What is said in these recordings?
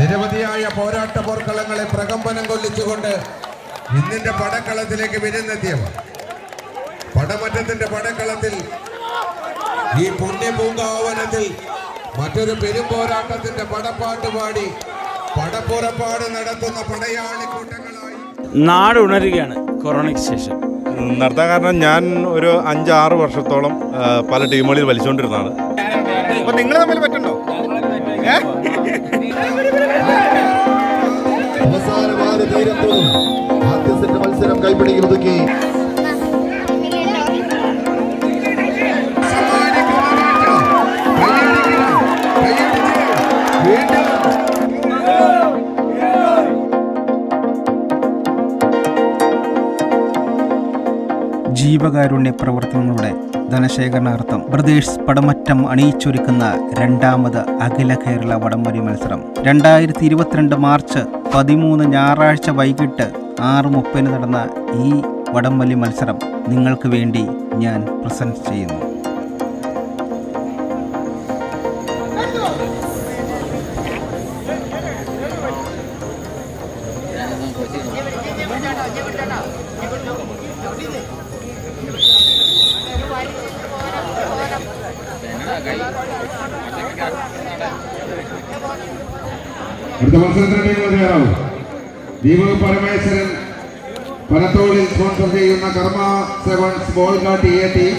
നിരവധിയായ പോരാട്ട പോർക്കളങ്ങളെ പ്രകമ്പനം കൊല്ലിച്ചുകൊണ്ട് ഇന്നിന്റെ പടക്കളത്തിലേക്ക് വിരുന്നെത്തിയവർ. പടമറ്റത്തിന്റെ പടക്കളത്തിൽ ഈ പുണ്യപൂങ്കാവനത്തിൽ മറ്റൊരു പെരുമ്പോരാട്ടത്തിന്റെ പടപ്പാട്ട് പാടി പടപ്പുറപ്പാട് നടത്തുന്ന പടയാളി കൂട്ടങ്ങളായി. നാട് ഉണരുകയാണ് കൊറോണയ്ക്ക് ശേഷം. നടത്താൻ കാരണം ഞാൻ ഒരു അഞ്ചാറ് വർഷത്തോളം പല ടീമുകളിൽ വലിച്ചുകൊണ്ടിരുന്നതാണ്. അപ്പൊ നിങ്ങൾ തമ്മിൽ ജീവകാരുണ്യ പ്രവർത്തനങ്ങളുടെ ധനശേഖരണാർത്ഥം ബ്രദേഴ്സ് പടമറ്റം അണിയിച്ചൊരുക്കുന്ന രണ്ടാമത് അഖില കേരള വടംവലി മത്സരം. രണ്ടായിരത്തി ഇരുപത്തിരണ്ട് മാർച്ച് പതിമൂന്ന് ഞായറാഴ്ച വൈകിട്ട് ആറ് മുപ്പതിന് നടന്ന ഈ വടംവലി മത്സരം നിങ്ങൾക്ക് വേണ്ടി ഞാൻ പ്രസന്റ് ചെയ്യുന്നു. അടുത്ത മത്സരത്തിന് ടീമുകൾ തയ്യാറാവും ദീപക് പരമേശ്വരൻ പനത്തോളിൽ സ്പോൺസർ ചെയ്യുന്ന Karma sevens Bolgatty A team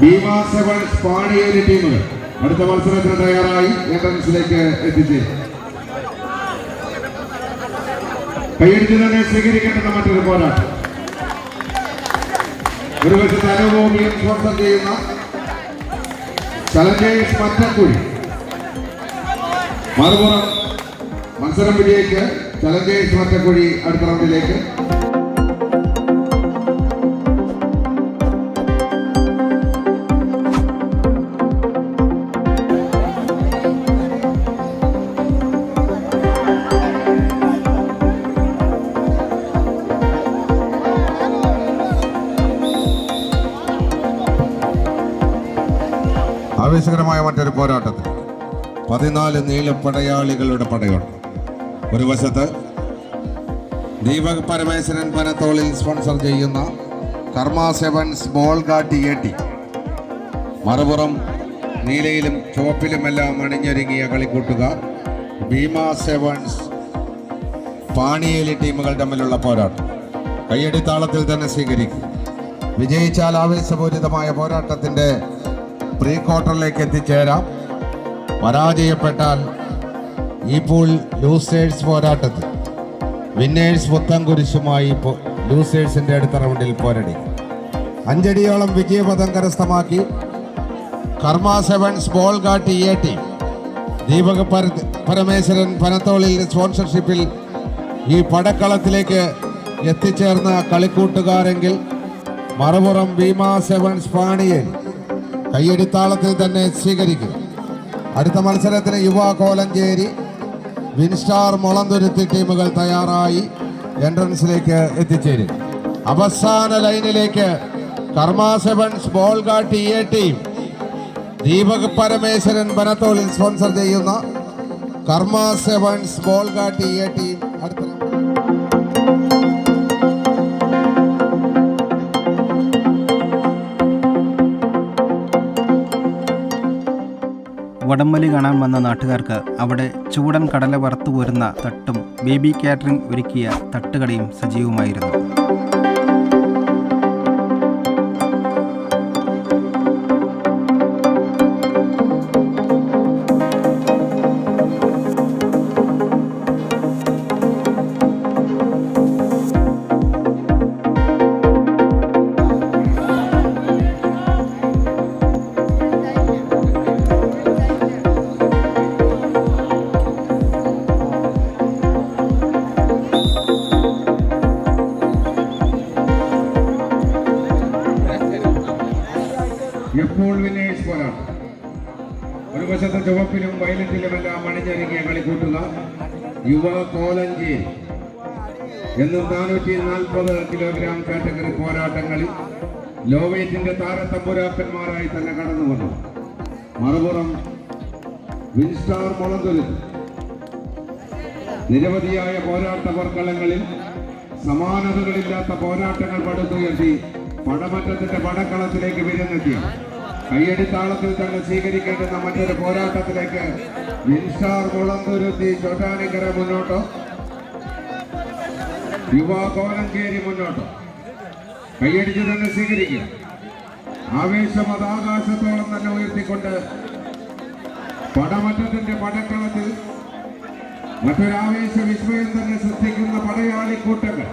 Bhima sevens Paniyeri ടീമുകൾ അടുത്ത മത്സരത്തിന് തയ്യാറായി. എൻട്രൻസിലേക്ക് എത്തിച്ചേരും കൈയടിച്ച് തന്നെ സ്വീകരിക്കേണ്ടുന്ന മറ്റൊരു പോരാട്ടം. ഒരു വശത്ത് അനുഭവമിയും ചെയ്യുന്ന ചലഞ്ചേഴ്സ് മറ്റക്കുഴി മറുപുറം മത്സരം വിജയിച്ച് ചലഞ്ചേഴ്സ് മറ്റക്കുഴി അടുത്ത റൗണ്ടിലേക്ക്. ആവേശകരമായ മറ്റൊരു പോരാട്ടത്തിൽ. പതിനാല് നീലപ്പടയാളികളുടെ പടയുണ്ട്. ഒരു വശത്ത് ദീപക് പരമേശ്വരൻ പനത്തോളിൽ സ്പോൺസർ ചെയ്യുന്ന കർമ്മ സെവൻസ് സ്മോൾ ഗാട്ടി ഏട്ടി. മറുപുറം നീലയിലും ചുവപ്പിലുമെല്ലാം അണിഞ്ഞൊരുങ്ങിയ കളിക്കൂട്ടുകാർ ഭീമ സെവൻസ് പാണിയേലി ടീമുകൾ തമ്മിലുള്ള പോരാട്ടം. കയ്യടിത്താളത്തിൽ തന്നെ സ്വീകരിക്കും. വിജയിച്ചാൽ ആവേശപൂരിതമായ പോരാട്ടത്തിന്റെ പ്രീ ക്വാർട്ടറിലേക്ക് എത്തിച്ചേരാം. പരാജയപ്പെട്ടാൽ ഈ പൂൾ ലൂസേഴ്സ് പോരാട്ടത്തിൽ വിന്നേഴ്സ് പുത്തം കുരിശുമായി ലൂസേഴ്സിന്റെ അടുത്ത റൗണ്ടിൽ പോരടി. അഞ്ചടിയോളം വിജയപഥം കരസ്ഥമാക്കി Karma sevens Bolgatty A team Deepak പര- പരമേശ്വരൻ പനത്തോളിൽ സ്പോൺസർഷിപ്പിൽ ഈ പടക്കളത്തിലേക്ക് എത്തിച്ചേർന്ന കളിക്കൂട്ടുകാരെങ്കിൽ മറുപുറം ഭീമ സെവൻസ് പാണിയൻ കയ്യടിത്താളത്തിൽ തന്നെ സ്വീകരിക്കും. അടുത്ത മത്സരത്തിന് യുവ കോലഞ്ചേരി. വിൻസ്റ്റാർ മുളന്തുരുത്തി ടീമുകൾ തയ്യാറായി എൻട്രൻസിലേക്ക് എത്തിച്ചേരും. അവസാന ലൈനിലേക്ക് Karma sevens Bolgatty A team. Deepak Parameswaran ബനത്തോളിൽ sponsor ചെയ്യുന്ന Karma sevens Bolgatty A team വടംവലി കാണാൻ വന്ന നാട്ടുകാർക്ക് അവിടെ ചൂടൻ കടല വറുത്തു പോരുന്ന തട്ടും ബേബി കാറ്ററിംഗ് ഒരുക്കിയ തട്ടുകടയും സജീവമായിരുന്നു. എപ്പോൾ വിനേഷ് പോരാട്ടം ഒരു വശത്ത് ചുവപ്പിലും വയലറ്റിലുമെല്ലാം അണിഞ്ഞൊരുങ്ങിയ കളിക്കൂട്ടുകാർ യുവ കോലഞ്ചേരി എന്നും നാനൂറ്റി നാൽപ്പത് കിലോഗ്രാം കാറ്റഗറി പോരാട്ടങ്ങളിൽ ലോവേറ്റിന്റെ താരത്തമ്പുരാക്കന്മാരായി തന്നെ കടന്നു വന്നു. മറുപുറം വിൻസ്റ്റാർ മുളന്തുരുത്ത് നിരവധിയായ പോരാട്ട വർക്കളങ്ങളിൽ സമാനതകളില്ലാത്ത പോരാട്ടങ്ങൾ പടുത്തുയർത്തി പടമറ്റത്തിന്റെ പടക്കളത്തിലേക്ക് വിരുന്നെത്തി കയ്യടിത്താളത്തിൽ തന്നെ സ്വീകരിക്കേണ്ടുന്ന മറ്റൊരു പോരാട്ടത്തിലേക്ക് ഇൻഷാർ കുളന്തുരുത്തി ചോട്ടാനിക്കര മുന്നോട്ടോ. യുവാ കോലങ്കേരി മുന്നോട്ടോ. കയ്യടിച്ച് തന്നെ സ്വീകരിക്കുക. ആവേശം അത് ആകാശത്തോളം തന്നെ ഉയർത്തിക്കൊണ്ട് പടമറ്റത്തിന്റെ പടക്കളത്തിൽ മറ്റൊരാവേശ വിസ്മയം തന്നെ സൃഷ്ടിക്കുന്ന പടയാളിക്കൂട്ടങ്ങൾ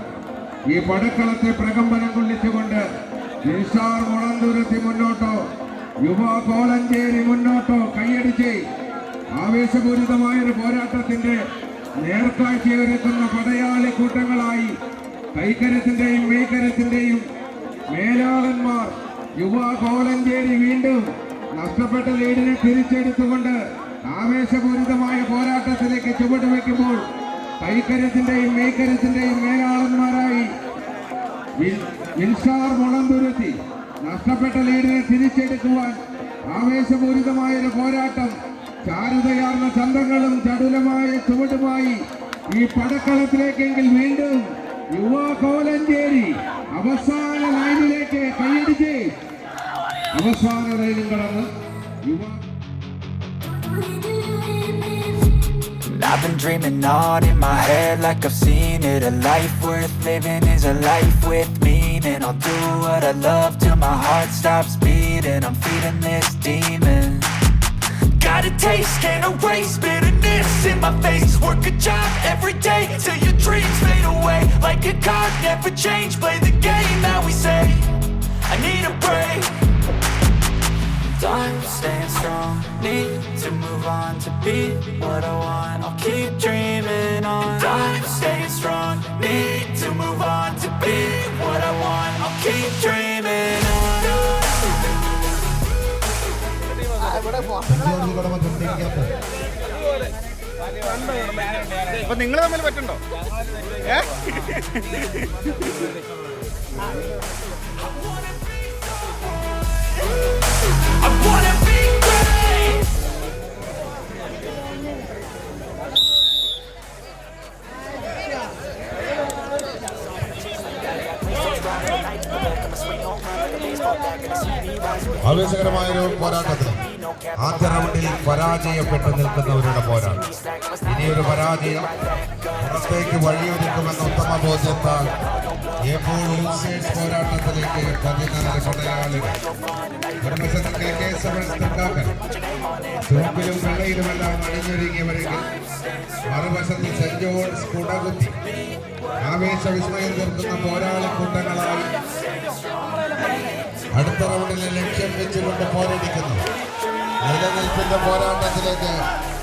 ഈ പടക്കളത്തെ പ്രകമ്പനം കൊള്ളിച്ചുകൊണ്ട് നിഷാർ മുളന്തുരത്തി മുന്നോട്ടോ. യുവ കോലഞ്ചേരി മുന്നോട്ടോ കൈയടിച്ച് ആവേശപൂരിതമായൊരു പോരാട്ടത്തിന്റെ നേർക്കാഴ്ചയൊരുക്കുന്ന പടയാളി കൂട്ടങ്ങളായി കൈക്കരത്തിന്റെയും മെയ്ക്കരത്തിന്റെയും മേലാളന്മാർ യുവ കോലഞ്ചേരി വീണ്ടും നഷ്ടപ്പെട്ട ലീഡിനെ തിരിച്ചെടുത്തുകൊണ്ട് ആവേശപൂരിതമായ പോരാട്ടത്തിലേക്ക് ചുവടുവെക്കുമ്പോൾ കൈക്കരത്തിന്റെയും മെയ്ക്കരത്തിന്റെയും മേലാളന്മാരായി മുളന്തുരുത്തി നഷ്ടപ്പെട്ട ലീഡിനെ തിരിച്ചെടുക്കുവാൻ ആവേശപൂരിതമായ ഒരു പോരാട്ടം. ചാരുതയാർന്ന ചന്തങ്ങളും ചടുലമായ ചുവടുമായി ഈ പടക്കളത്തിലേക്കെങ്കിൽ വീണ്ടും യുവ കോലഞ്ചേരി അവസാന ലൈനിലേക്ക് കൈയടിച്ച് അവസാന ലൈനും കടന്ന് യുവ I've been dreaming on in my head like I've seen it. A life worth living is a life with meaning I'll do what I love till my heart stops beating. I'm feeding this demon. Got a taste, can't erase bitterness in my face. Work a job every day till your dreams fade away. Like a card, never change, play the game that we say. I need a break Time staying strong, need to move on to be what I want. I'll keep dreaming on. Time staying strong, need to move on to be what I want. I'll keep dreaming on. അപ്പൊ നിങ്ങൾ തമ്മിൽ പറ്റുണ്ടോ. ആവേശകരമായ ഒരു പോരാട്ടത്തിൽ ആദ്യ റൗണ്ടിൽ പരാജയപ്പെട്ട് നിൽക്കുന്നവരുടെ പോരാട്ടം. ഇനിയൊരു പരാജയം പുറത്തേക്ക് വഴിയൊരുക്കുമെന്ന ഉത്തമ ബോധ്യത്താൽ എപ്പോൾ ലൂസേഴ്സ് പോരാട്ടത്തിലേക്ക് പതിനാല് പടയാളികൾ ചുവപ്പിലും വെള്ളയിലുമെല്ലാം അണിഞ്ഞൊരുങ്ങിയവരെങ്കിൽ മറുവശത്ത് സെന്റ് കുടകുത്തി. ആവേശ വിസ്മയം തീർക്കുന്ന പോരാളി കൂട്ടങ്ങളായി അടുത്ത റൗണ്ടിലെ ലക്ഷ്യം വെച്ചുകൊണ്ട് പോരടിക്കുന്നു. നിലനിൽപ്പിന്റെ പോരാട്ടത്തിലേക്ക്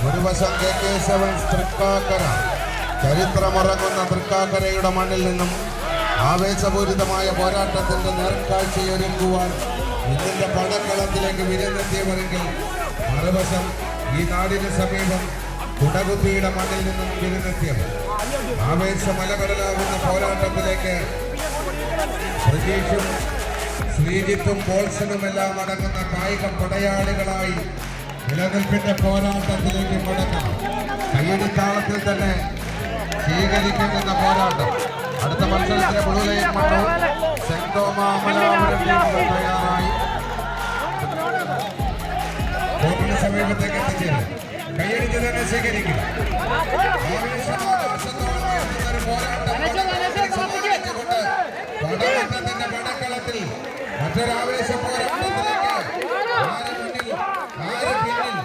ഒരു വശം കെ. കെ. സെവൻസ് തൃക്കാക്കര. ചരിത്രമുറങ്ങുന്ന തൃക്കാക്കരയുടെ മണ്ണിൽ നിന്നും ആവേശപൂരിതമായ പോരാട്ടത്തിന്റെ നേർക്കാഴ്ചയൊരുക്കുവാൻ ഇതിന്റെ പടക്കളത്തിലേക്ക് വിരുന്നെത്തിയവരെങ്കിൽ മറുവശം ഈ നാടിന് സമീപം കുടകുത്തിയുടെ മണ്ണിൽ നിന്നും വിരുന്നെത്തിയവർ ആവേശമലകടലാകുന്ന പോരാട്ടത്തിലേക്ക് പ്രതീക്ഷും ശ്രീജിത്തും ബോൾസനുമെല്ലാം അടങ്ങുന്ന കായിക പടയാളികളായി നിലനിൽപ്പിന്റെ പോരാട്ടത്തിലേക്ക് മടങ്ങാം. കയ്യടിത്താളത്തിൽ തന്നെ സ്വീകരിക്കുന്ന പോരാട്ടം. അടുത്ത മത്സരത്തിലെ സെന്റ് തോമാമലാപുരം ടീമുകൾ തയ്യാറായി കോർട്ടിന് സമീപത്തേക്ക് എത്തിച്ചേരും കയ്യടിച്ച് തന്നെ സ്വീകരിക്കും ആവേശമാകാശത്തോളം ഉയർത്തുന്ന ഒരു പോരാട്ടം സമ്മാനിച്ചുകൊണ്ട് പടവട്ടത്തിന്റെ പടക്കളത്തിൽ മറ്റൊരാവേശ പോരാട്ടത്തിലേക്ക് ആര് മുന്നിൽ ആര് പിന്നിൽ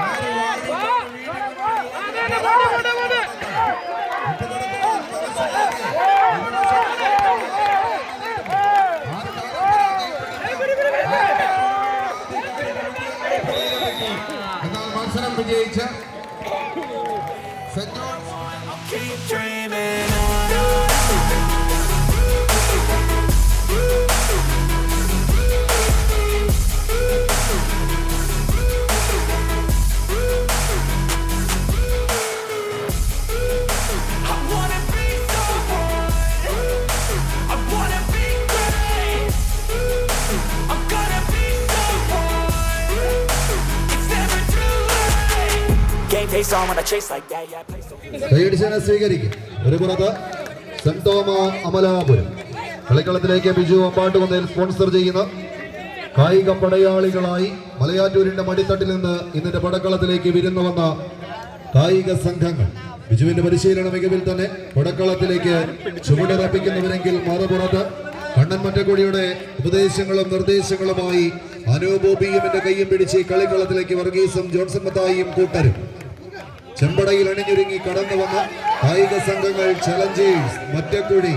ആര് കൈയടിച്ചതിനെ സ്വീകരിക്കും. ഒരു പുറത്ത് അമലാപുരം. കളിക്കളത്തിലേക്ക് ബിജു അമ്പാട്ട് കൊന്നയിൽ സ്പോൺസർ ചെയ്യുന്ന കായിക പടയാളികളായി മലയാറ്റൂരിന്റെ മടിത്തട്ടിൽ നിന്ന് ഇന്നിന്റെ പടക്കളത്തിലേക്ക് വിരുന്നു വന്ന കായിക സംഘങ്ങൾ. ബിജുവിന്റെ പരിശീലന മികവിൽ തന്നെ പടക്കളത്തിലേക്ക് ചുവടുറപ്പിക്കുന്നവരെങ്കിൽ മറുപുറത്ത് കണ്ണൻ മറ്റക്കുടിയുടെ ഉപദേശങ്ങളും നിർദ്ദേശങ്ങളുമായി അനൂപോബിയുമിന്റെ കൈയും പിടിച്ച് കളിക്കളത്തിലേക്ക് വർഗീസും ജോൺസൺ മത്തായിയും കൂട്ടരും. ചെമ്പടയിൽ അണിഞ്ഞൊരുങ്ങി കടന്നു വന്ന കായിക സംഘങ്ങൾ ചലഞ്ചേഴ്സ് മറ്റക്കുടി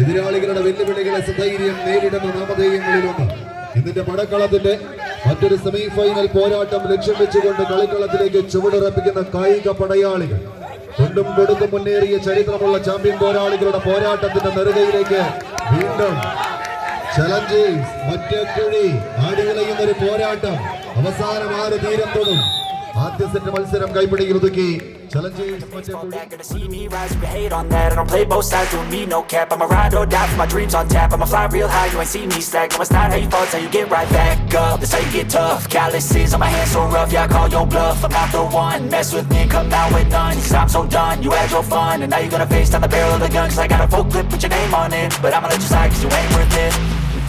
എതിരാളികളുടെ വെല്ലുവിളികളെ സധൈര്യം നേരിടുന്ന നാമധേയങ്ങളിലൊന്ന്. ഇതിന്റെ പടക്കളത്തിന്റെ മറ്റൊരു സെമി ഫൈനൽ പോരാട്ടം ലക്ഷ്യം വെച്ചുകൊണ്ട് കളിക്കളത്തിലേക്ക് ചുവടുറപ്പിക്കുന്ന കായിക പടയാളികൾ. കൊണ്ടും കൊടുത്തും മുന്നേറിയ ചരിത്രമുള്ള ചാമ്പ്യൻ പോരാളികളുടെ പോരാട്ടത്തിന്റെ നെറുകയിലേക്ക് വീണ്ടും ചലഞ്ചേഴ്സ് മറ്റക്കുഴി ആടുകളെയും ഒരു പോരാട്ടം. അവസാനം ആര് തീരം ആദ്യ സെറ്റ് മത്സരം കൈപ്പിടിയിൽ ഒതുക്കി challengers All Mattakkuzhi that, gonna see me rise, you can hate on that I don't play both sides, doing me no cap I'ma ride or die for my dreams on tap I'ma fly real high, you ain't see me slack No, it's not how you fall, it's how you get right back up That's how you get tough, calluses on my hands so rough Yeah, I call your bluff, I'm not the one Mess with me, come out with none Cause I'm so done, you had your fun And now you're gonna face down the barrel of the gun Cause I got a full clip, put your name on it But I'ma let you slide cause you ain't worth it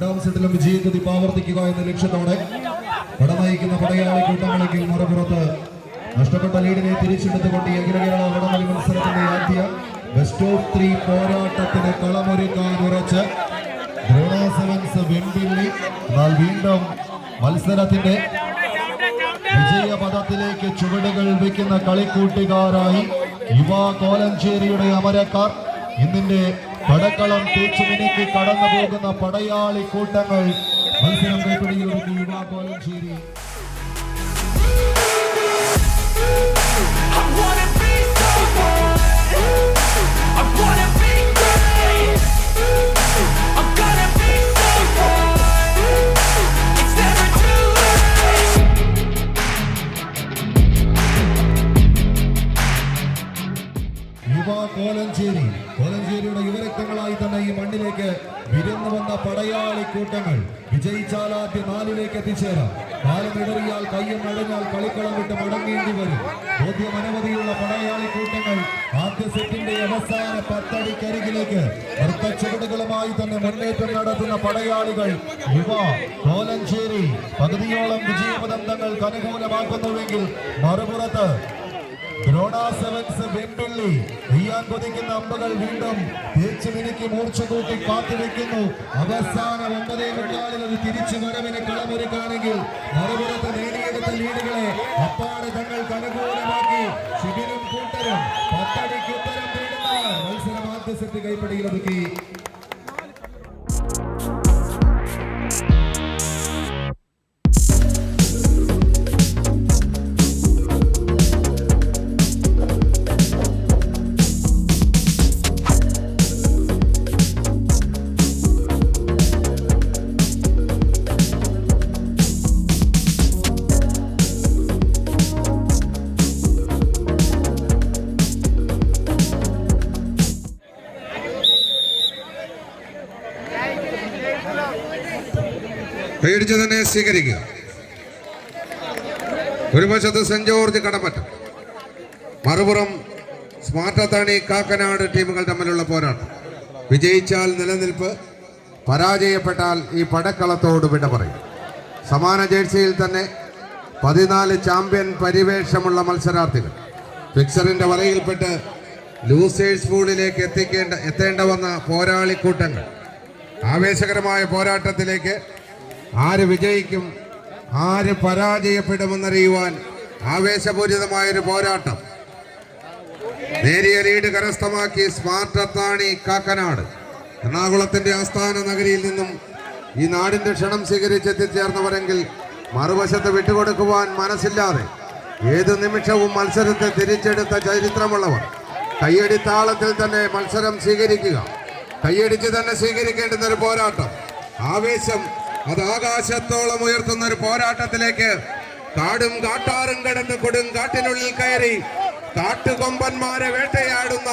രണ്ടാം സെറ്റിലും വിജയഗതി ആവർത്തിക്കുക എന്ന ലക്ഷ്യത്തോടെ പട നയിക്കുന്ന പടയാളി കൂട്ടങ്ങളെങ്കിൽ മറുപുറത്ത് നഷ്ടപ്പെട്ട ലീഡിനെ തിരിച്ചെടുത്തുകൊണ്ട് അഖില വടമലി മത്സരത്തിന്റെ ആദ്യ ബെസ്റ്റ് ഓഫ് ത്രീ പോരാട്ടത്തിന് കളമൊരുക്കാൻ ഉറച്ച് സെവൻസ് വെമ്പിള്ളി എന്നാൽ വീണ്ടും മത്സരത്തിന്റെ വിജയപഥത്തിലേക്ക് ചുവടുകൾ വയ്ക്കുന്ന കളിക്കൂട്ടുകാരായി യുവ കോലഞ്ചേരിയുടെ അമരക്കാർ. ഇന്നിന്റെ പടക്കളം തേച്ചുമിനിക്ക് കടന്നു പോകുന്ന പടയാളി കൂട്ടങ്ങൾ മത്സരം കൈപ്പിടിയിലൊരുക്കി യുവ കോലഞ്ചേരി എത്തിച്ചേരാം കാലം ഇടറിയാൽ കയ്യും അടഞ്ഞാൽ കളിക്കളം വിട്ട് മടങ്ങേണ്ടി വരും. ബോധ്യം അനവധിയുള്ള പടയാളി കൂട്ടങ്ങൾ ആദ്യ സെറ്റിന്റെ അവസാന പത്തടിക്കരികിലേക്ക് നൃത്തച്ചുവടുകളുമായി തന്നെ മുന്നേറ്റം നടത്തുന്ന പടയാളികൾ യുവ കോലഞ്ചേരി പകുതിയോളം വിജയപദം തങ്ങൾക്ക് അനുകൂലമാക്കുന്നുവെങ്കിൽ മറുപുറത്ത് ദ്രോണ സെവൻസ് വെമ്പിള്ളി. നെയ്യാൻ കൊതിക്കുന്ന അമ്പകൾ വീണ്ടും തേച്ചു മിനുക്കി മൂർച്ച കൂട്ടി കാത്തുവെക്കുന്നു അവസാന ഒമ്പതേ മുക്കാലിൽ അത് തിരിച്ചു വരവിന് കളമൊരുക്കാണെങ്കിൽ മറുപുറത്ത് നേടിയെടുത്ത ലീഡുകളെ അപ്പാടെ തങ്ങൾക്ക് അനുകൂലമാക്കി ശിബിനും കൂട്ടരും പത്തടിക്ക് ഉത്തരം തേടുന്നവർ മത്സരം ആദ്യ സെറ്റ് കൈപ്പിടിയിൽ പേടിച്ച് തന്നെ സ്വീകരിക്കുക. ഒരു വശത്ത് സെന്റ് ജോർജ് കടമറ്റം. മറുപുറം സ്മാർട്ടത്താണി കാക്കനാട് ടീമുകൾ തമ്മിലുള്ള പോരാട്ടം. വിജയിച്ചാൽ നിലനിൽപ്പ് പരാജയപ്പെട്ടാൽ ഈ പടക്കളത്തോട് വിട പറയും. സമാന ജേഴ്സിയിൽ തന്നെ പതിനാല് ചാമ്പ്യൻ പരിവേഷമുള്ള മത്സരാർത്ഥികൾ. ഫിക്സറിന്റെ വലയിൽപ്പെട്ട് ലൂസേഴ്സ് പൂളിലേക്ക് എത്തിക്കേണ്ട എത്തേണ്ട വന്ന പോരാളിക്കൂട്ടങ്ങൾ. ആവേശകരമായ പോരാട്ടത്തിലേക്ക് ആര് വിജയിക്കും ആര് പരാജയപ്പെടുമെന്നറിയുവാൻ ആവേശപൂരിതമായൊരു പോരാട്ടം. നേരിയ ലീഡ് കരസ്ഥമാക്കി സ്മാർട്ട് അത്താണി കാക്കനാട്. എറണാകുളത്തിന്റെ ആസ്ഥാന നഗരിയിൽ നിന്നും ഈ നാടിന്റെ ക്ഷണം സ്വീകരിച്ച് എത്തിച്ചേർന്നവരെങ്കിൽ മറുവശത്ത് വിട്ടുകൊടുക്കുവാൻ മനസ്സില്ലാതെ ഏതു നിമിഷവും മത്സരത്തെ തിരിച്ചെടുത്ത ചരിത്രമുള്ളവർ. കയ്യടിത്താളത്തിൽ തന്നെ മത്സരം സ്വീകരിക്കുക. കയ്യടിച്ച് തന്നെ സ്വീകരിക്കേണ്ടുന്ന ഒരു പോരാട്ടം. ആവേശം അത് ആകാശത്തോളം ഉയർത്തുന്ന ഒരു പോരാട്ടത്തിലേക്ക് കാടും കാട്ടാറും കടന്ന് കൊടും കാട്ടിനുള്ളിൽ കയറി കാട്ടുകൊമ്പന്മാരെ വേട്ടയാടുന്ന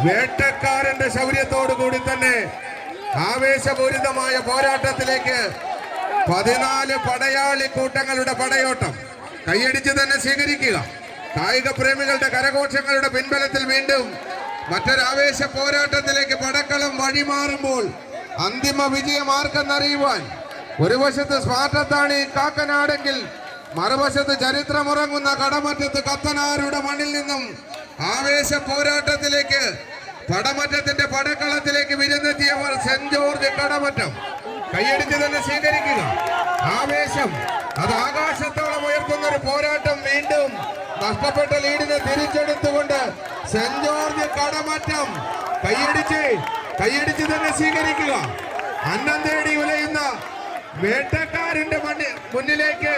വേട്ടക്കാരന്റെ ശൗര്യത്തോടു കൂടി തന്നെ ആവേശപൂരിതമായ പോരാട്ടത്തിലേക്ക് പതിനാല് പടയാളി കൂട്ടങ്ങളുടെ പടയോട്ടം കൈയടിച്ച് തന്നെ സ്വീകരിക്കുക. കായിക പ്രേമികളുടെ കരഘോഷങ്ങളുടെ പിൻബലത്തിൽ വീണ്ടും മറ്റൊരാവേശ പോരാട്ടത്തിലേക്ക് പടക്കളം വഴിമാറുമ്പോൾ അന്തിമ വിജയം ആർക്കെന്നറിയുവാൻ ഒരു വശത്ത് സ്മാർട്ടത്താണി കാക്കനാടെങ്കിൽ മറുവശത്ത് ചരിത്രമുറങ്ങുന്ന കടമറ്റത്ത് കത്തനാരുടെ മണ്ണിൽ നിന്നും ആവേശ പോരാട്ടത്തിലേക്ക് പടമറ്റത്തിന്റെ പടക്കളത്തിലേക്ക് വിരുന്നെത്തിയവർ സെന്റ് ജോർജ് കടമറ്റം. കൈയടിച്ച് തന്നെ സ്വീകരിക്കുക. ആവേശം അത് ആകാശത്തോളം ഉയർത്തുന്ന ഒരു പോരാട്ടം വീണ്ടും നഷ്ടപ്പെട്ട ലീഡിനെ തിരിച്ചെടുത്തുകൊണ്ട് സെന്റ് ജോർജ് കടമറ്റം കൈയടിച്ച് കൈയടിച്ച് തന്നെ സ്വീകരിക്കുക. അന്നം തേടി ഉലയുന്ന വേട്ടക്കാരന്റെ മുന്നിലേക്ക്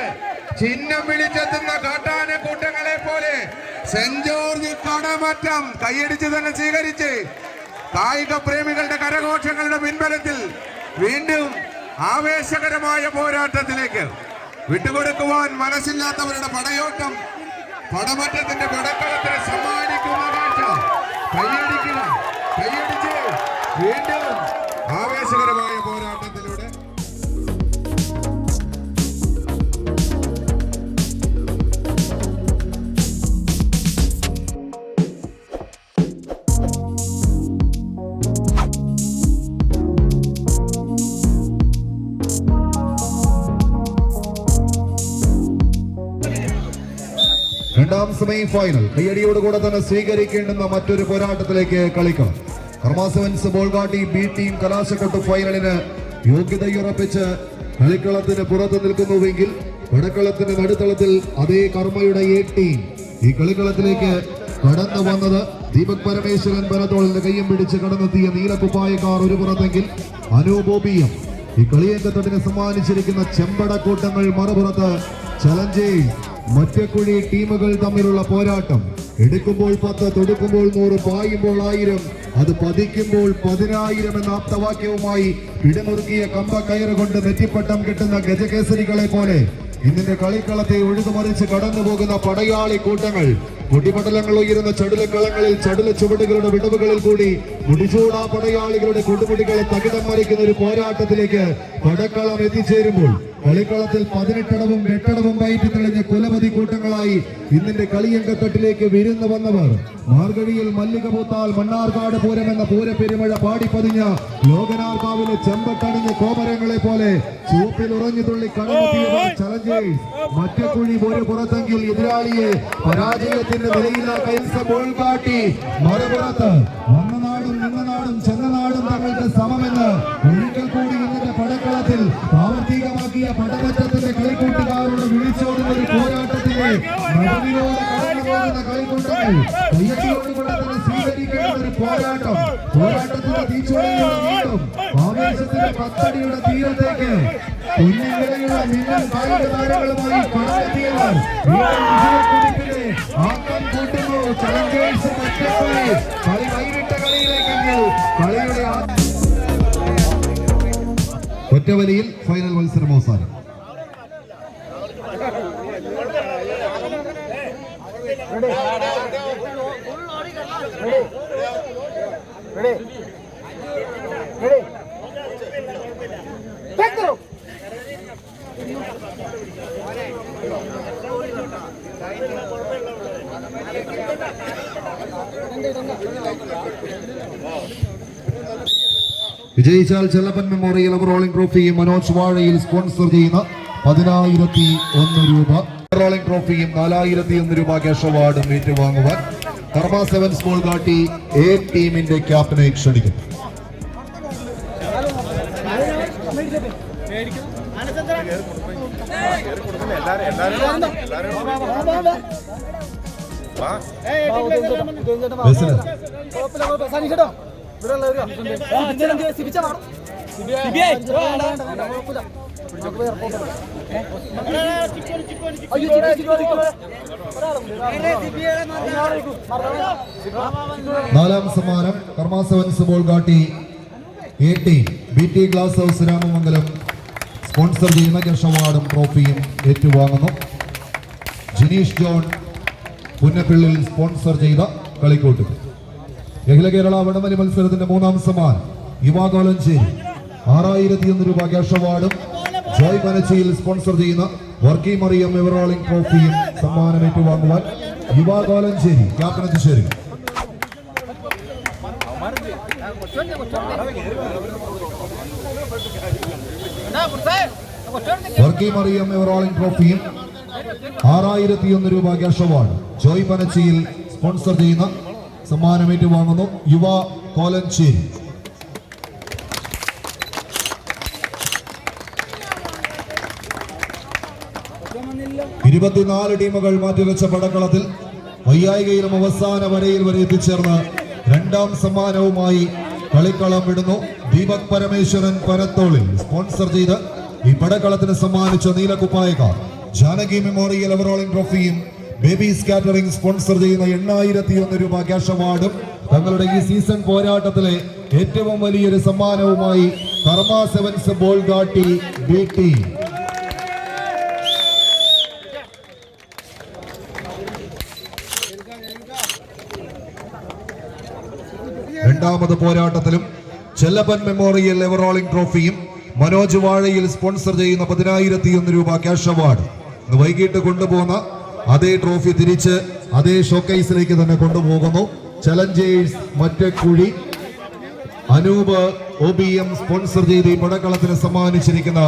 ചിഹ്നം വിളിച്ചെത്തുന്ന കാട്ടാന കൂട്ടങ്ങളെ പോലെ സെന്റ് ജോർജ് കടമറ്റം കൈയടിച്ച് തന്നെ സ്വീകരിച്ച് കായിക പ്രേമികളുടെ കരഘോഷങ്ങളുടെ പിൻബലത്തിൽ വീണ്ടും ആവേശകരമായ പോരാട്ടത്തിലേക്ക് വിട്ടുകൊടുക്കുവാൻ മനസ്സില്ലാത്തവരുടെ പടയോട്ടം പടമറ്റത്തിന്റെ പടക്കളത്തിന് സമ്മാനിക്കുന്ന കൈയടിക്കുക കൈയടിച്ച് വീണ്ടും ആവേശകരമായ പോരാട്ടത്തിലൂടെ സെമി ഫൈനൽ കയ്യടിയോടുകൂടെ തന്നെ സ്വീകരിക്കേണ്ടുന്ന മറ്റൊരു പോരാട്ടത്തിലേക്ക് കളിക്കണം. കർമാസവൻസ് സെവൻസ് ബോൾഗാട്ടി ബി ടീം കലാശക്കൊട്ട് ഫൈനലിന് യോഗ്യതയുറപ്പിച്ച് കളിക്കളത്തിന് പുറത്ത് നിൽക്കുന്നുവെങ്കിൽ വടക്കളത്തിന്റെ നടുത്തളത്തിൽ അതേ കർമ്മയുടെ എ ടീം ഈ കളിക്കളത്തിലേക്ക് കടന്നു വന്നത് ദീപക് പരമേശ്വരൻ പരത്തോളിന്റെ കയ്യും പിടിച്ച് കടന്നെത്തിയ നീലക്കുപ്പായക്കാർ ഒരു പുറത്തെങ്കിൽ അനുബോബിയം ഈ കളിയങ്കത്തട്ടിന് സമ്മാനിച്ചിരിക്കുന്ന ചെമ്പടക്കൂട്ടങ്ങൾ മറുപുറത്ത് ചലഞ്ചേഴ്സ് മറ്റക്കുഴി ടീമുകൾ തമ്മിലുള്ള പോരാട്ടം. എടുക്കുമ്പോൾ പത്ത് തൊടുക്കുമ്പോൾ നൂറ് പായുമ്പോൾ ആയിരം. അത് പതിക്കുമ്പോൾ പതിനായിരം എന്ന ആപ്തവാക്യവുമായി ഇടമുറുക്കിയ കമ്പ കയറുകൊണ്ട് നെറ്റിപ്പട്ടം കിട്ടുന്ന ഗജകേസരികളെ പോലെ ഇന്നിന്റെ കളിക്കളത്തെ ഒഴുകുമറിച്ച് കടന്നു പോകുന്ന പടയാളി കൂട്ടങ്ങൾ. മുടിപടലങ്ങൾ ഉയരുന്ന ചടുലക്കളങ്ങളിൽ ചടുല ചുവടുകളുടെ വിടവുകളിൽ കൂടി മുടിചൂടാ പടയാളികളുടെ കൊടുമുടികളെ തകിടം മറിക്കുന്ന ഒരു പോരാട്ടത്തിലേക്ക് പടക്കളം എത്തിച്ചേരുമ്പോൾ കളിക്കളത്തിൽ പതിനെട്ടടവും എട്ടടവും വയറ്റി തെളിഞ്ഞ കുലപതി കൂട്ടങ്ങളായി ഇന്നിന്റെ കളിയങ്കത്തട്ടിലേക്ക് വിരുന്ന് വന്നവർ മാർഗഴിയിൽ മല്ലിക പൂത്താൽ മണ്ണാർക്കാട് പൂരം എന്ന പൂരപ്പെരുമഴ പാടിപ്പതിഞ്ഞ ലോകനാർക്കാവിലെ ചെമ്പട്ടണിഞ്ഞ കോമരങ്ങളെ പോലെ ചുവപ്പിൽ ഉറഞ്ഞു തുള്ളി കടമെത്തിയവർ ചലഞ്ചേഴ്സ് മറ്റക്കുഴി ഒരു പുറത്തെങ്കിൽ എതിരാളിയെ പരാജയത്തിന്റെ നിലയിലാ കൈസ ബോൾ കാട്ടി മറുപുറത്ത് വന്ന നാടും നിന്ന നാടും ചെന്ന നാടും തങ്ങൾക്ക് സമമെന്ന് തന്നെ സ്വീകരിക്കേണ്ട ഒരു പോരാട്ടം. പോരാട്ടത്തിന്റെ തീച്ചുളയിലൂടെ വീണ്ടും ആവേശത്തിന്റെ പത്തടിയുടെ തീരത്തേക്ക് കുഞ്ഞിനിടയിലുള്ള മിന്നൽ കായിക താരങ്ങളുമായി കടന്നെത്തിയവർ. വീണ്ടും വിജയക്കുതിപ്പിന്റെ ആക്കം കൂട്ടുന്നു. ചലഞ്ചേഴ്സ് മറ്റക്കുഴി കളി വൈകിട്ട കളിയിലേക്കെങ്കിൽ കളിയുടെ ഒറ്റവലിയിൽ ഫൈനൽ മത്സരം അവസാനം. വിജയിച്ചാൽ ചെല്ലപ്പൻ മെമ്മോറിയൽ റോളിംഗ് ട്രോഫിയും മനോജ് വാഴയിൽ സ്പോൺസർ ചെയ്യുന്ന പതിനായിരത്തി ഒന്ന് രൂപ. റോളിംഗ് ട്രോഫിയും നാലായിരത്തി ഒന്ന് രൂപ ക്യാഷ് അവാർഡും ഏറ്റുവാങ്ങുവാൻ കർമ്മ സെവൻ സ്മോൾ കാട്ടി എ ടീമിന്റെ ക്യാപ്റ്റനെ ക്ഷണിക്കുന്നു ബസ്സിൽ. നാലാം സമ്മാനം കർമാസവൻ സുബോൾ Bolgatty A T B T glass house Ramamangalam. Sponsor ചെയ്യുന്ന ക്യാഷ് അവാർഡും ട്രോഫിയും ഏറ്റുവാങ്ങുന്നു. ജിനീഷ് ജോൺ പുന്നപ്പിള്ളിൽ സ്പോൺസർ ചെയ്ത കളിക്കൂട്ട്. അഖില കേരള വടമലി മത്സരത്തിന്റെ മൂന്നാം സമ്മാനം യുവാകോലഞ്ചേരി ആറായിരത്തി ഒന്ന് രൂപ ക്യാഷ് അവാർഡും ജോയ് മനച്ചിയിൽ സ്പോൺസർ ചെയ്യുന്ന വർക്കി മറിയം എവറോളിംഗ് ട്രോഫിയും സമ്മാനം ഏറ്റുവാങ്ങുവാൻ യുവാകോലഞ്ചേരി ക്യാപ്റ്റൻ ചേരുക വർക്കി മറിയം എവറോളിംഗ് ട്രോഫിയും ആറായിരത്തി ഒന്ന് രൂപ cash award. Joy Panachiyil sponsor ചെയ്യുന്ന സമ്മാനം ഏറ്റുവാങ്ങുന്നു യുവ കോലഞ്ചേരി ഇരുപത്തിനാല് ടീമുകൾ മാറ്റിവെച്ച പടക്കളത്തിൽ വയ്യായികയിലും അവസാന വരയിൽ വരെ എത്തിച്ചേർന്ന് രണ്ടാം സമ്മാനവുമായി കളിക്കളം വിടുന്നു. ദീപക് പരമേശ്വരൻ പരത്തോളിൽ സ്പോൺസർ ചെയ്ത് ഈ പടക്കളത്തിന് സമ്മാനിച്ച നീലക്കുപ്പായക്കാർ ജാനകി മെമ്മോറിയൽ എവറോളിംഗ് ട്രോഫിയും ബേബീസ് കാറ്ററിംഗ് സ്പോൺസർ ചെയ്യുന്ന എണ്ണായിരത്തി ഒന്ന് രൂപ ക്യാഷ് അവാർഡും തങ്ങളുടെ ഈ സീസൺ പോരാട്ടത്തിലെ ഏറ്റവും വലിയൊരു സമ്മാനവുമായി Karma sevens Bolgatty B team രണ്ടാമത് പോരാട്ടത്തിലും ചെല്ലപ്പൻ മെമ്മോറിയൽ എവറോളിംഗ് ട്രോഫിയും മനോജ് വാഴയിൽ സ്പോൺസർ ചെയ്യുന്ന പതിനായിരത്തി ഒന്ന് രൂപ ക്യാഷ് അവാർഡ്. ഇന്ന് വൈകിട്ട് കൊണ്ടുപോകുന്ന അതേ ട്രോഫി തിരിച്ച് അതേ ഷോക്കേസിലേക്ക് തന്നെ കൊണ്ടുപോകുന്നു. Challengers Mattakuzhi Anoop O B M sponsor ചെയ്ത് ഈ പടക്കളത്തിന് സമ്മാനിച്ചിരിക്കുന്ന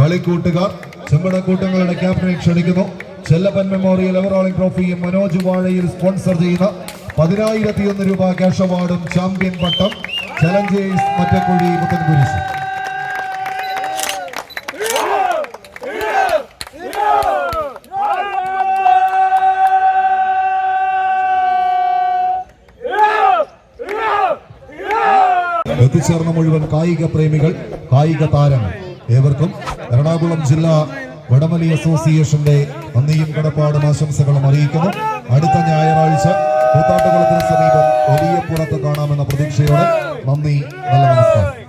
കളിക്കൂട്ടുകാർ ചെമ്പടക്കൂട്ടങ്ങളുടെ ക്യാപ്റ്റനെ ക്ഷണിക്കുന്നു. ചെല്ലപ്പൻ മെമ്മോറിയൽ എവറോളിംഗ് ട്രോഫിയും മനോജ് വാഴയിൽ സ്പോൺസർ ചെയ്യുന്ന പതിനായിരത്തി ഒന്ന് രൂപ ക്യാഷ് അവാർഡും ചാമ്പ്യൻ പട്ടം ചലഞ്ചേഴ്സ് മറ്റക്കുഴി മുത്തൻകുരിശ് എത്തിച്ചേർന്ന മുഴുവൻ കായിക പ്രേമികൾ കായിക താരങ്ങൾ ഏവർക്കും എറണാകുളം ജില്ലാ വടമലി അസോസിയേഷന്റെ നന്ദിയും കടപ്പാടും ആശംസകളും അറിയിക്കുന്നു. അടുത്ത ഞായറാഴ്ച കൂത്താട്ടുകുളത്തിന് സമീപം വലിയ പുറത്ത് കാണാമെന്ന പ്രതീക്ഷയോടെ നന്ദി നല്ല നമസ്കാരം.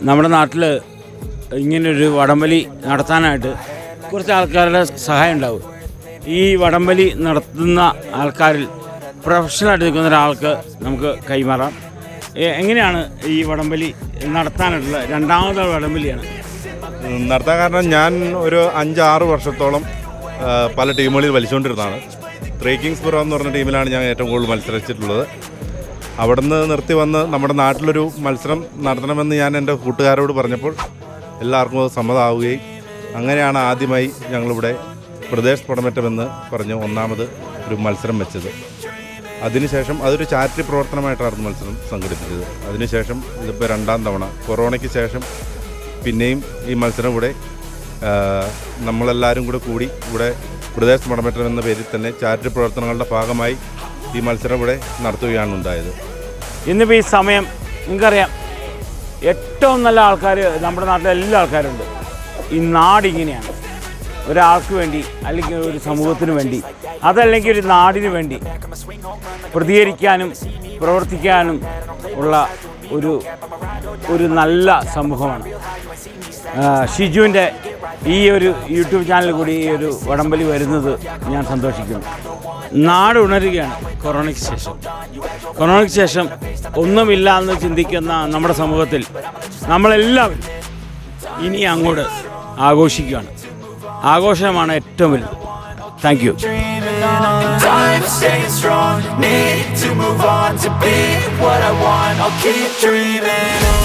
നമ്മുടെ നാട്ടിൽ ഇങ്ങനൊരു വടംവലി നടത്താനായിട്ട് കുറച്ച് ആൾക്കാരുടെ സഹായം ഉണ്ടാവും. ഈ വടംവലി നടത്തുന്ന ആൾക്കാരിൽ പ്രൊഫഷണലായിട്ട് നിൽക്കുന്ന ഒരാൾക്ക് നമുക്ക് കൈമാറാം. എങ്ങനെയാണ് ഈ വടംവലി നടത്താനായിട്ടുള്ള രണ്ടാമത്തെ വടംവലിയാണ്? നടത്താൻ കാരണം ഞാൻ ഒരു അഞ്ചാറ് വർഷത്തോളം പല ടീമുകളിൽ വലിച്ചുകൊണ്ടിരുന്നതാണ്. ത്രീ കിങ്സ് പുറം എന്ന് പറഞ്ഞ ടീമിലാണ് ഞാൻ ഏറ്റവും കൂടുതൽ മത്സരിച്ചിട്ടുള്ളത്. അവിടുന്ന് നിർത്തി വന്ന് നമ്മുടെ നാട്ടിലൊരു മത്സരം നടത്തണമെന്ന് ഞാൻ എന്റെ കൂട്ടുകാരോട് പറഞ്ഞപ്പോൾ എല്ലാവർക്കും അത് സമ്മതമാവുകയും അങ്ങനെയാണ് ആദ്യമായി ഞങ്ങളിവിടെ പ്രദേശ് പടമറ്റമെന്ന് പറഞ്ഞ് ഒന്നാമത് ഒരു മത്സരം വെച്ചത്. അതിനുശേഷം അതൊരു ചാരിറ്റി പ്രവർത്തനമായിട്ടായിരുന്നു മത്സരം സംഘടിപ്പിച്ചത്. അതിനുശേഷം ഇതിപ്പോൾ രണ്ടാം തവണ. കൊറോണയ്ക്ക് ശേഷം പിന്നെയും ഈ മത്സരം ഇവിടെ നമ്മളെല്ലാവരും കൂടെ കൂടി ഇവിടെ പ്രദേശ് പടമറ്റം എന്ന പേരിൽ തന്നെ ചാരിറ്റി പ്രവർത്തനങ്ങളുടെ ഭാഗമായി ഈ മത്സരം ഇവിടെ നടത്തുകയാണ് ഉണ്ടായത്. ഇന്നിപ്പോൾ ഈ സമയം നിങ്ങൾക്കറിയാം ഏറ്റവും നല്ല ആൾക്കാർ നമ്മുടെ നാട്ടിലെ എല്ലാ ആൾക്കാരുണ്ട്. ഈ നാടിങ്ങനെയാണ്. ഒരാൾക്ക് വേണ്ടി അല്ലെങ്കിൽ ഒരു സമൂഹത്തിന് വേണ്ടി അതല്ലെങ്കിൽ ഒരു നാടിന് വേണ്ടി പ്രതികരിക്കാനും പ്രവർത്തിക്കാനും ഉള്ള ഒരു ഒരു നല്ല സമൂഹമാണ്. ഷിജുവിന്റെ ഈ ഒരു യൂട്യൂബ് ചാനൽ കൂടി ഈ ഒരു വടംവലി വരുന്നത് ഞാൻ സന്തോഷിക്കുന്നു നാട് ഉണരുകയാണ് കൊറോണയ്ക്ക് ശേഷം കൊറോണയ്ക്ക് ശേഷം ഒന്നുമില്ല എന്ന് ചിന്തിക്കുന്ന നമ്മുടെ സമൂഹത്തിൽ നമ്മളെല്ലാവരും ഇനി അങ്ങോട്ട് ആഘോഷിക്കുകയാണ് ആഘോഷമാണ് ഏറ്റവും വലുത് thank you dreaming on. Time strong. Need to move on to be what I want. I'll keep dreaming.